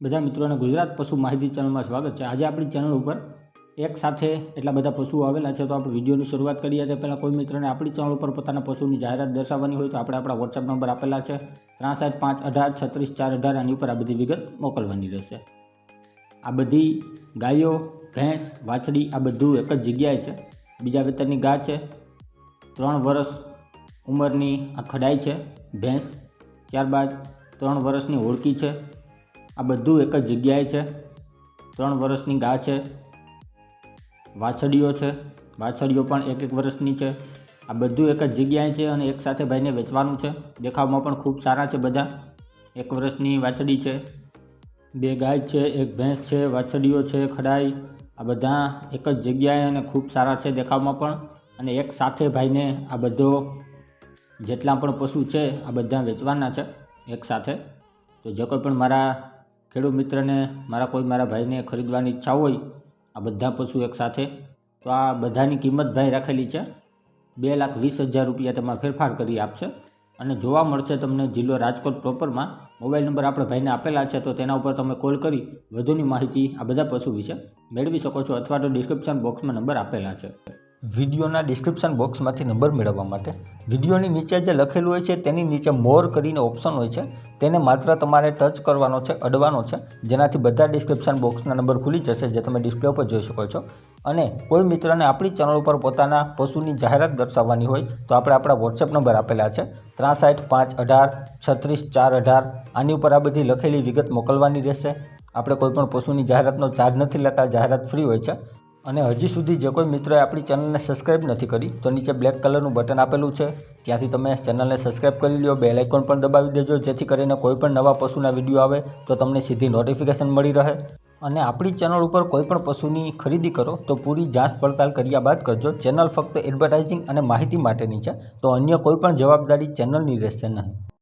બધા મિત્રોને ગુજરાત પશુ માહિતી ચેનલમાં સ્વાગત છે. આજે આપણી ચેનલ ઉપર એક સાથે એટલા બધા પશુઓ આવેલા છે, તો આપણે વિડીયોની શરૂઆત કરીએ. તે પહેલાં કોઈ મિત્રને આપણી ચેનલ ઉપર પોતાના પશુની જાહેરાત દર્શાવવાની હોય તો આપણે આપણા વોટ્સએપ નંબર આપેલા છે, ત્રાસઠ પાંચ અઢાર છત્રીસ ચાર અઢાર આની ઉપર આ બધી વિગત મોકલવાની રહેશે. આ બધી ગાયો, ભેંસ, વાછડી આ બધું એક જ જગ્યાએ છે. બીજા વેતરની ગા છે, ત્રણ વર્ષ ઉંમરની આ ખડાઈ છે, ભેંસ. ત્યારબાદ ત્રણ વર્ષની હોળકી છે આ બધું એક જ જગ્યાએ છે. ત્રણ વર્ષની ગા છે. વાછડીઓ છે. વાછડીઓ પણ એક એક વર્ષની છે. આ બધું એક જ જગ્યાએ છે અને એક સાથે ભાઈને વેચવાનું છે. દેખાવમાં પણ ખૂબ સારા છે બધા. એક વર્ષની વાછડી છે. બે ગાય છે, એક ભેંસ છે, વાછડીઓ છે, ખડાઈ. આ બધા એક જ જગ્યાએ અને ખૂબ સારા છે દેખાવમાં પણ. અને એક સાથે ભાઈને આ બધો જેટલા પણ પશુ છે, આ બધા વેચવાના છે એક સાથે. તો જે કોઈ પણ મારા ખેડૂત મિત્રને મારા કોઈ મારા ભાઈને ખરીદવાની ઈચ્છા હોય, આ બધા પશુ એક સાથે, તો આ બધાની કિંમત ભાઈ રાખેલી છે. બે લાખ વીસ હજાર રૂપિયા તેમાં ફેરફાર કરી આપશે. અને જોવા મળશે તમને જિલ્લો રાજકોટ પ્રોપરમાં મોબાઈલ નંબર આપણે ભાઈને આપેલા છે, તો તેના ઉપર તમે કોલ કરી વધુની માહિતી આ બધા પશુ વિશે મેળવી શકો છો અથવા તો ડિસ્ક્રિપ્શન બોક્સમાં નંબર આપેલા છે. વિડીયોના ડિસ્ક્રિપ્શન બોક્સમાંથી નંબર મેળવવા માટે. વિડીયોની નીચે જે લખેલું હોય છે, તેની નીચે મોર કરીને ઓપ્શન હોય છે. તેને માત્ર તમારે ટચ કરવાનો છે, અડવાનો છે, જેનાથી બધા ડિસ્ક્રિપ્શન બોક્સના નંબર ખુલી જશે, જે તમે ડિસ્પ્લે ઉપર જોઈ શકો છો. અને કોઈ મિત્રને આપણી ચેનલ ઉપર પોતાના પશુની જાહેરાત દર્શાવવાની હોય, તો આપણે આપણા વોટ્સએપ નંબર આપેલા છે. ત્રાસઠ પાંચ અઢાર છત્રીસ ચાર અઢાર. આની ઉપર આ બધી લખેલી વિગત મોકલવાની રહેશે. આપણે કોઈપણ પશુની જાહેરાતનો ચાર્જ નથી લેતા, જાહેરાત ફ્રી હોય છે. અને હજી સુધી જે કોઈ મિત્રોએ આપણી ચેનલને સબસ્ક્રાઇબ નથી કરી, તો નીચે બ્લેક કલરનું બટન આપેલું છે. ત્યાંથી તમે ચેનલને સબસ્ક્રાઇબ કરી લ્યો. બેલ આઇકોન પણ દબાવી દેજો, જેથી કરીને કોઈ પણ નવા પશુના વીડિયો આવે, તો તમને સીધી નોટિફિકેશન મળી રહે. અને આપણી ચેનલ ઉપર કોઈ પણ પશુની ખરીદી કરો, તો પૂરી જાંચ પડતાલ કર્યા બાદ કરજો. ચેનલ ફક્ત એડવર્ટાઇઝિંગ અને માહિતી માટેની છે, તો અન્ય કોઈ પણ જવાબદારી ચેનલની રહેશે નહીં.